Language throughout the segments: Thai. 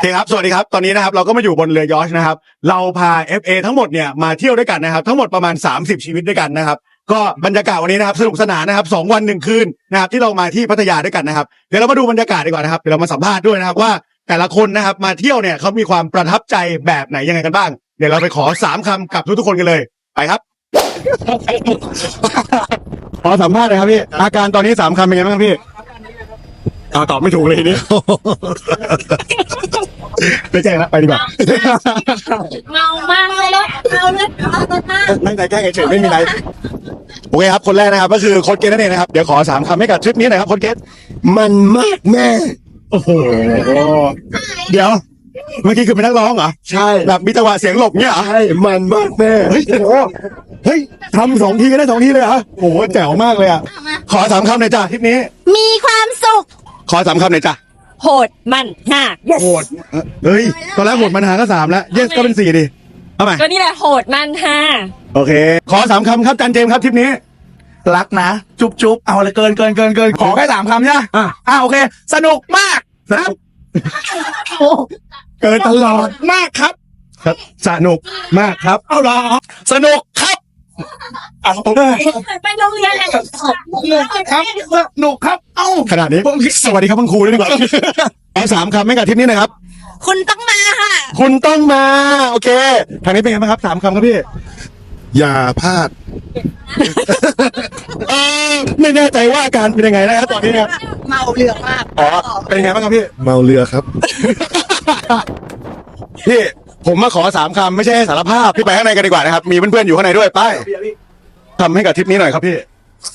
เครับ สวัสดีครับ ตอนนี้นะครับเราก็มาอยู่บนเรือยอชนะครับ เราพา FA ทั้งหมดเนี่ยมาเที่ยวด้วยกันนะครับ ทั้งหมดประมาณ 30 ชีวิตด้วยกันนะครับ ก็บรรยากาศวันนี้นะครับสนุกสนานนะครับสองวันหนึ่งคืนนะครับที่เรามาที่พัทยาด้วยกันนะครับ เดี๋ยวเรามาดูบรรยากาศดีกว่านะครับเดี๋ยวเรามาสัมภาษณ์ด้วยนะครับว่าแต่ละคนนะครับมาเที่ยวเนี่ยเขามีความประทับใจแบบไหนยังไงกันบ้าง เดี๋ยวเราไปขอสามคำกับทุกๆคนกันเลยไปครับ ขอสัมภาษณ์หน่อยครับพี่ อาการตอนนี้สามคำเป็นไงบ้างครับพี่เอาตอบไม่ถูกเลยทีนี้ ไม่แจ้งแล้วไปดีกว่าเมามากเลยแล้วเมาเลยเมาเลยมากไม่ใจแกล้งเฉยๆไม่มีอะไรโอเคครับคนแรกนะครับ ก็คือโค้ดเกตนั่นเองนะครับเดี๋ยวขอสามคำให้กับทริปนี้หน่อยครับโค้ดเกตมันมากแม่โอ้โหเดี๋ยว เมื่อกี้คือเป็นนักร้องเหรอใช่แบบมีจังหวะเสียงหลบเนี่ยเหรอ ใช่มันมากแม่เฮ้ยโอ้โหเฮ้ยทำสองทีก็ได้สองทีเลยเหรอโอ้โหแจ๋วมากเลยอะ ขอสามคำหน่อยจ้ะทริปนี้ มีความสุข ขอสามคำหน่อยจ้ะ โหดมันห่า yes โหดเฮ้ย ตอนแรกโหดมันหาก็สามแล้ว เยสก็เป็นสี่ดิเอาใหม่ก็นี่แหละโหดมันห่าโอเค ขอสามคำครับจันเจมส์ครับทริปนี้ รักนะ จุ๊บจุ๊บเอาเลยเกินเกินเกินเกินขอแค่สามคำใช่ไหมอะ อ่าโอเค สนุกมากครับเกินตลอดมากครับ ครับสนุกมากครับ เอาละสนุกครับ เอาไปโรงเรียนเลยครับสนุกครับ เอ้าขนาดนี้ผมสวัสดีครับคุณครูด้วยดีกว่าเอาสามคำให้กับทริปนี้นะครับ คุณต้องมาค่ะ คุณต้องมา โอเค ทางนี้เป็นไงบ้างครับสามคำครับพี่ อย่าพลาดเออไม่แน่ใจว่าอาการเป็นยังไงนะครับตอนนี้เนี่ยเมาเรือมากอ๋อเป็นยังไงบ้างครับพี่ เมาเรือครับ พี่ ผมมาขอสามคำไม่ใช่ให้สารภาพ พี่ไปข้างในกันดีกว่านะครับ มีเพื่อนๆอยู่ข้างในด้วยไป ทำให้กับทริปนี้หน่อยครับพี่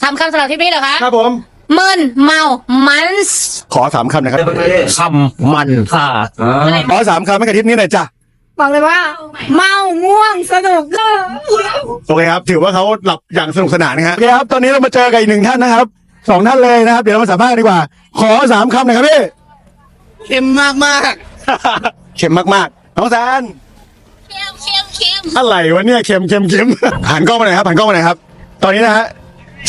ทำคำสำหรับที่นี่เหรอคะครับผม มึนเมามันส์ขอสามคำหนะครับคำมันค่ะ ขอสามคำให้กับทริปนี้หน่อยจ้ะ บอกเลยว่า เมาง่วงสนุกเลยโอเคครับ ถือว่าเขาหลับอย่างสนุกสนานนะฮะโอเคครับ ตอนนี้เรามาเจอกับอีกหนึ่งท่านนะครับ สองท่านเลยนะครับ เดี๋ยวเรามาสัมภาษณ์ดีกว่า ขอสามคำหน่อยครับพี่ เค็มมากมากเข็มมากๆ น้องแซน เค็มเค็มเค็มอะไรวะเนี่ยเข็มเข็มเข็มหันกล้องมาหน่อยครับหันกล้องมาหน่อยครับ ตอนนี้นะฮะ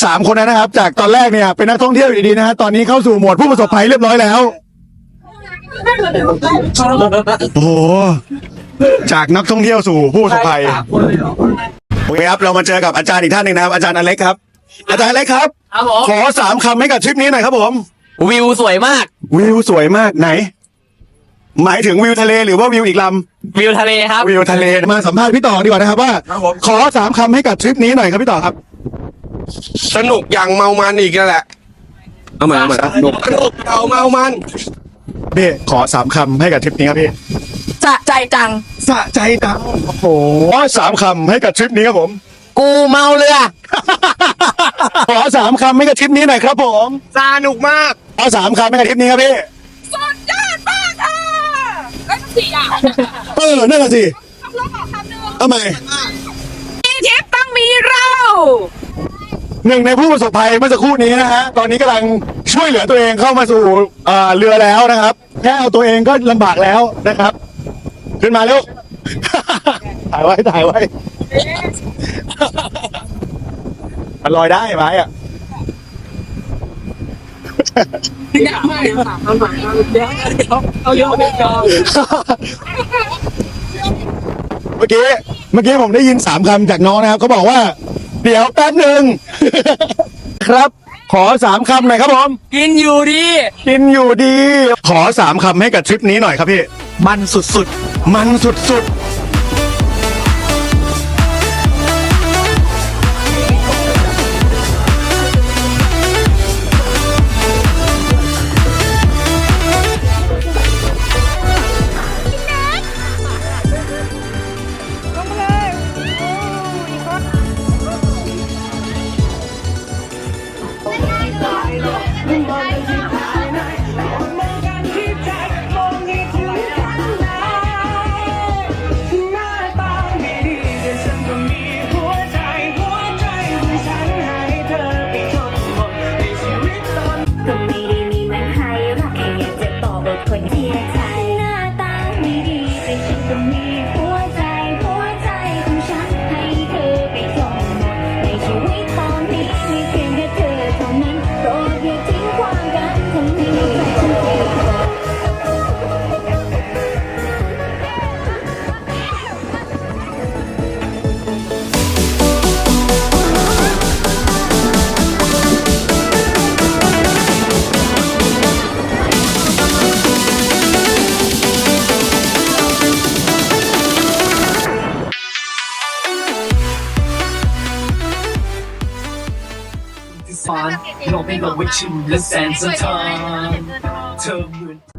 สามคนนะครับ จากตอนแรกเนี่ยเป็นนักท่องเที่ยวอยู่ดีๆนะฮะตอนนี้เข้าสู่โหมดผู้ประสบภัยเรียบร้อยแล้ว โอ้โหจากนักท่องเที่ยวสู่ผู้ประสบภัยโอเคครับเรามาเจอกับอาจารย์อีกท่านหนึ่งนะครับ อาจารย์อเล็กครับ อาจารย์อเล็กครับ ครับผมขอสามคำให้กับทริปนี้หน่อยครับผมวิวสวยมาก วิวสวยมากไหน หมายถึงวิวทะเลหรือว่าวิวอีกลำวิวทะเลครับวิวทะเลมาสัมภาษณ์พี่ต่อดีกว่านะครับว่า ขอสามคำให้กับทริปนี้หน่อยครับพี่ต่อครับ สนุกอย่างเมามันอีกนั่นแหละเอาใหม่เอาใหม่สนุกสนุกเอาเมามันพี่ขอสามคำให้กับทริปนี้ครับพี่สะใจจัง สะใจจังโอ้โหสามคำให้กับทริปนี้ครับผม กูเมาเรือ ขอสามคำให้กับทริปนี้หน่อยครับผมสนุกมากขอสามคำให้กับทริปนี้ครับพี่สุดยอดมากค่ะแล้วก็สี่อะเออนั่นแหละสิแล้วขอคำหนึ่งทำไมมีทิปต้องมีเรา หนึ่งในผู้ประสบภัยเมื่อสักครู่นี้นะฮะตอนนี้กำลังช่วยเหลือตัวเองเข้ามาสู่เอ่อเรือแล้วนะครับ แค่เอาตัวเองก็ลำบากแล้วนะครับ ขึ้นมาเร็ว ถ่ายไว้ถ่ายไว้ มันลอยได้ไหมอะเมื่อกี้เมื่อกี้ผมได้ยินสามคำจากน้องนะครับเขาบอกว่า เดี๋ยวแป๊บหนึ่ง ครับ ขอสามคำหน่อยครับผม กินอยู่ดี กินอยู่ดี ขอสามคำให้กับทริปนี้หน่อยครับพี่ มันสุดมันสุดฝั นโลกไม่ลง